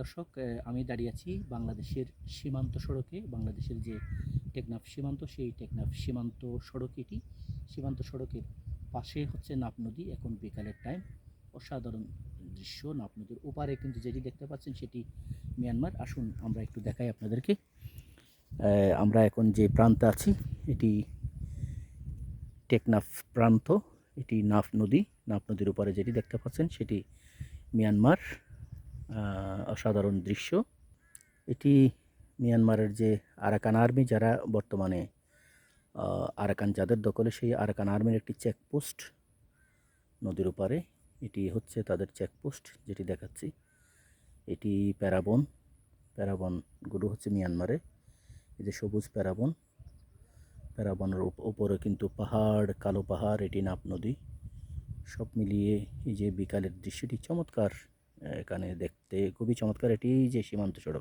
দর্শক আমি দাঁড়িয়ে আছি বাংলাদেশের সীমান্ত সড়কে, বাংলাদেশের যে টেকনাফ সীমান্ত, সেই টেকনাফ সীমান্ত সড়ক এটি। সীমান্ত সড়কের পাশে হচ্ছে নাপ নদী, এখন বিকালের টাইম অসাধারণ দৃশ্য নাপ নদীর ওপারে কিন্তু যেটি দেখতে পাচ্ছেন সেটি মিয়ানমার। আসুন, আমরা একটু দেখাই আপনাদেরকে। আমরা এখন যে প্রান্তে আছি, এটি টেকনাফ প্রান্ত, এটি নাফ নদী। নাফ নদীর উপরে যেটি দেখতে পাচ্ছেন সেটি মিয়ানমার। অসাধারণ দৃশ্য। এটি মিয়ানমারের যে আরাকান আর্মি, যারা বর্তমানে আরাকান যাদের দখলে, সেই আরাকান আর্মির একটি চেকপোস্ট নদীর উপরে এটি হচ্ছে তাদের চেকপোস্ট যেটি দেখাচ্ছি। এটি প্যারাবন প্যারাবনগুলো হচ্ছে মিয়ানমারে। এই যে সবুজ প্যারাবন, প্যারাবনের উপরে কিন্তু পাহাড়, কালো পাহাড়, এটি নাপ নদী। সব মিলিয়ে এই যে বিকালের দৃশ্যটি চমৎকার এখানে দেখতে খুবই চমৎকার। এটি যে সীমান্ত সড়ক।